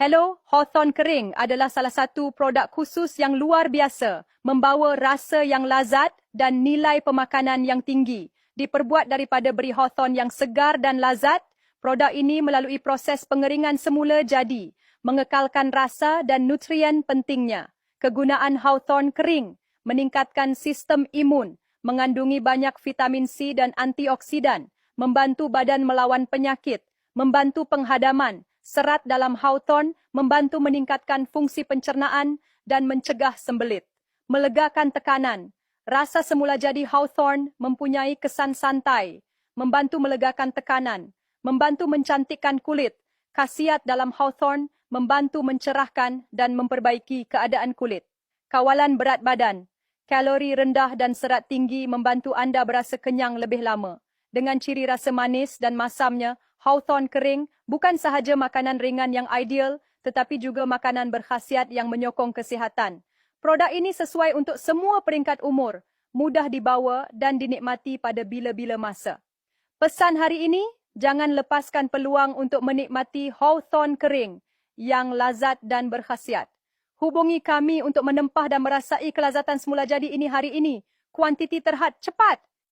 Hello, Hawthorne Kering adalah salah satu produk khusus yang luar biasa, membawa rasa yang lazat dan nilai pemakanan yang tinggi. Diperbuat daripada beri Hawthorne yang segar dan lazat, produk ini melalui proses pengeringan semula jadi, mengekalkan rasa dan nutrien pentingnya. Kegunaan Hawthorne Kering meningkatkan sistem imun, mengandungi banyak vitamin C dan antioksidan, membantu badan melawan penyakit, membantu penghadaman, serat dalam hawthorn membantu meningkatkan fungsi pencernaan dan mencegah sembelit. Melegakan tekanan. Rasa semula jadi hawthorn mempunyai kesan santai, membantu melegakan tekanan, membantu mencantikkan kulit. Khasiat dalam hawthorn membantu mencerahkan dan memperbaiki keadaan kulit. Kawalan berat badan. Kalori rendah dan serat tinggi membantu anda berasa kenyang lebih lama. Dengan ciri rasa manis dan masamnya, Hawthorne kering bukan sahaja makanan ringan yang ideal, tetapi juga makanan berkhasiat yang menyokong kesihatan. Produk ini sesuai untuk semua peringkat umur, mudah dibawa dan dinikmati pada bila-bila masa. Pesan hari ini, jangan lepaskan peluang untuk menikmati Hawthorne kering yang lazat dan berkhasiat. Hubungi kami untuk menempah dan merasai kelazatan semula jadi ini hari ini. Kuantiti terhad cepat